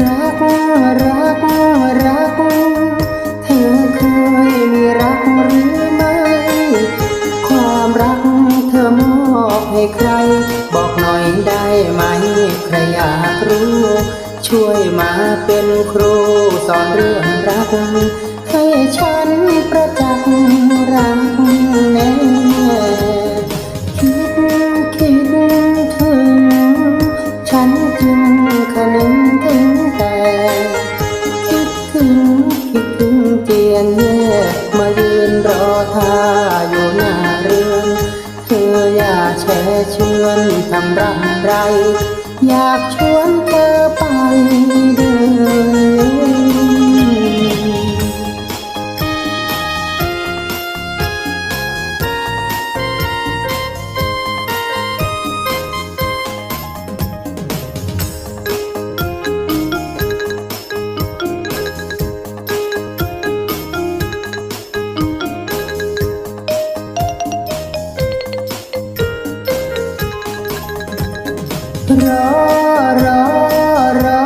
รักรักรักเธอเคยมีรักหรือไม่ ความรักเธอมอบให้ใคร บอกหน่อยได้ไหมใครอยากรู้ ช่วยมาเป็นครูสอนเรื่องรัก ให้ฉันประจักษ์รักแน่คิดคิดถึง ฉันจึงคะนึง คิดถึงคิดถึงเจียนแย่มายืนรอท่าอยู่หน้าเรือนเธออย่าแช่เชือนทำรำไร อยากชวนเธอไปเดิน รอรอรอ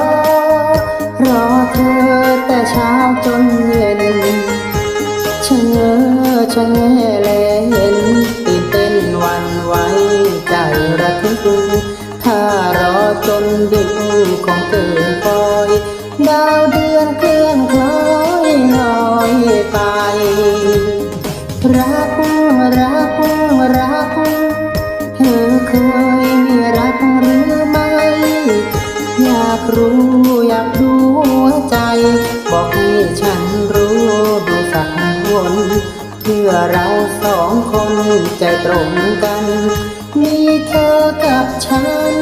รอเธอแต่เช้าจนเย็นชะเง้อชะแงแลเห็นตื่นเต้นวันไหวใจระทึกถ้ารอจนดึกคงเกินปอยดาวเดือนเคลื่อนคล้อยลอยไปรักรักรักเธอเคย อยากรู้อยากดูหัวใจ บอกให้ฉันรู้ดูสักคนเพื่อเราสองคนใจตรงกัน มีเธอกับฉัน